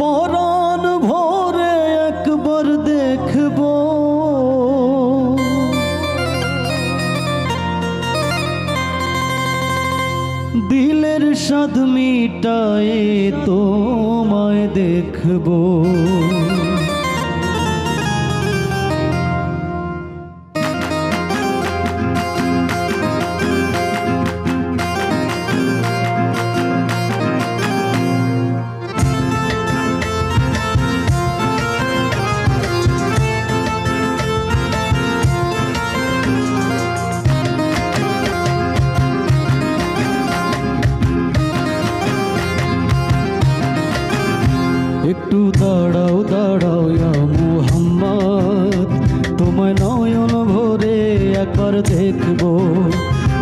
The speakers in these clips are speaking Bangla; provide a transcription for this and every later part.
পরাণ ভরে একবার দেখব। দিলের সাদ মিটায়ে তোমায় দেখব। দেখব।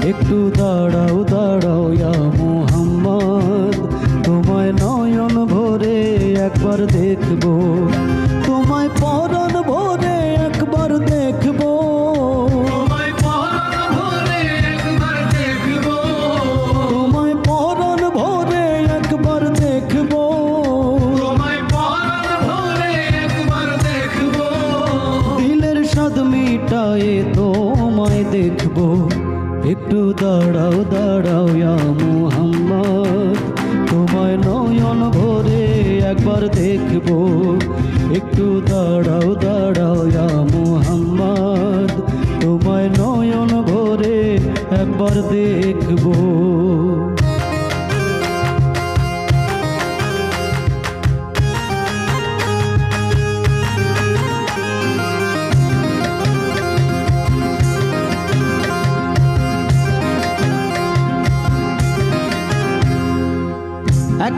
একটু দাঁড়াও দাঁড়াও ইয়া মুহাম্মদ। তোমায় নয়ন ভরে একবার দেখব। তোমায় পরন ভরে একবার দেখব। দেখব। তোমায় দেখব। একটু দাঁড়াও দাঁড়াও ইয়া তোমায় নয়ন ভরে একবার দেখব। একটু দাঁড়াও দাঁড়াও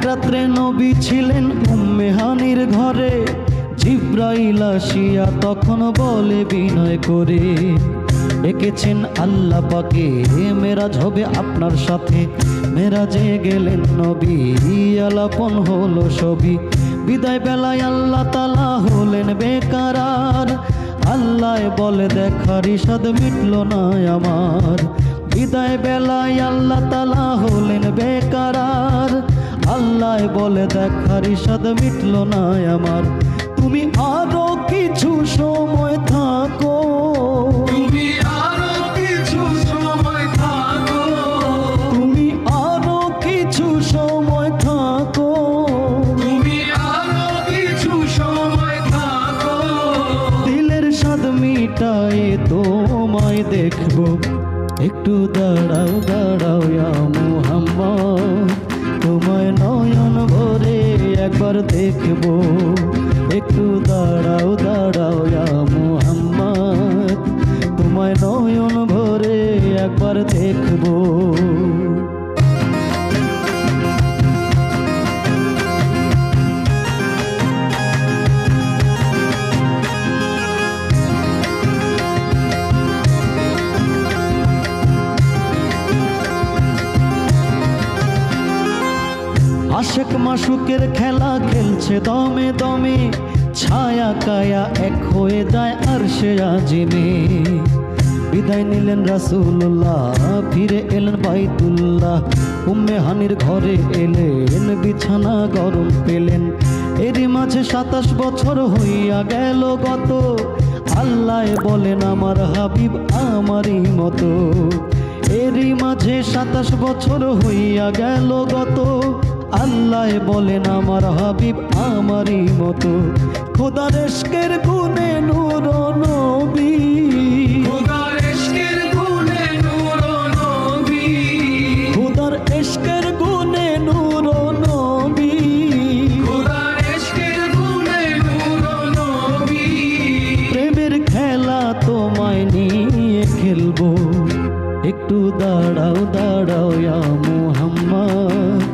রাত্রে নবী ছিলেন উম্মেহানির ঘরে। জিব্রাইল আসিয়া তখন বলে বিনয় করে, ডেকেছেন আল্লাহ পাকে মেরাজ হবে আপনার সাথে। মেরাজে গেলেন নবী, আলাপন হলো সবই। বিদায় বেলায় আল্লাহ তালা হলেন বেকারার। আল্লাহ বলে, দেখার ইসাদ মিটল না আমার। বিদায় বেলায় আল্লাহ তালা হলেন বেকারার আল্লাহ বলে দেখার ইসাদ মিটল না আমার। তুমি আরও কিছু সময় থাকো। তুমি আরও কিছু সময় থাকো। তুমি আরও কিছু সময় থাকো। তুমি আরও কিছু সময় থাকো। দিলের স্বাদ মিটায়ে তোমায় দেখব। একটু দাঁড়াও দাঁড়াও ইয়া মুহাম্মদ। তোমায় নয়ন ভরে একবার দেখব। একটু দাঁড়াও দাঁড়াও ইয়া মাসুকের খেলা খেলছে দমে দমে, ছায়া কায়া এক হয়ে যায় আর সে আজিমে। বিদায় নিলেন রাসূলুল্লাহ, ফিরে এলেন বাইতুল্লাহ, উম্মে হানির ঘরে এলেন, বিছানা গরম পেলেন। এরই মাঝে সাতাশ বছর হইয়া গেল গত, আল্লাহ বলেন, আমার হাবিব আমারই মতো। এরই মাঝে সাতাশ বছর হইয়া গেল গত আল্লাহ বলেন আমার হাবিব আমারই মতো। খোদার এশকের গুণে নূর নবী। খোদার ইশকের গুণে নূর নবী। খোদার এশকের গুণে নূর নবী। খোদার ইশকের গুণে নূর নবী। প্রেমের খেলা তোমায় নিয়ে খেলব। একটু দাঁড়াও দাঁড়াও ইয়া মুহাম্মদ।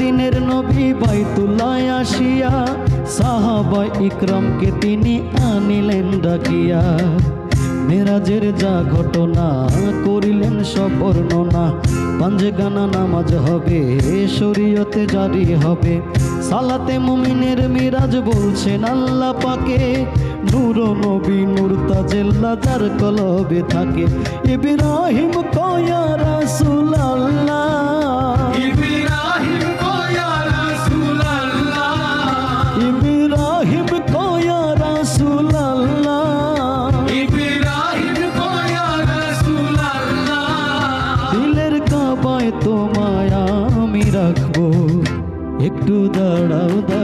দিনের নবী বাইতুল্লায় আসিয়া, সাহাবা ইকরামকে তিনি আনিলেন ডাকিয়া। মেরাজের যা ঘটনা করিলেন সবর্ণনা পাঞ্জে গানা নামাজ হবে, শরীয়তে জারি হবে। সালাতে মুমিনের মিরাজ বলছেন আল্লাহ পাকে, নূর নবী নূর তাজেল্লা যার কলবে থাকে। ইব্রাহিম কয়া রাসূল আল্লাহ রাখব। একটু দাঁড়াও দাঁড়াও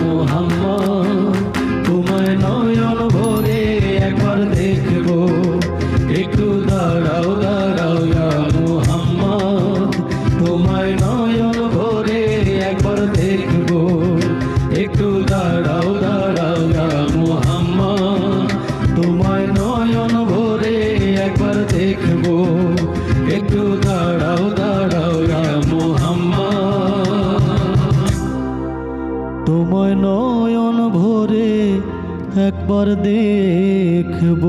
একবার দেখব।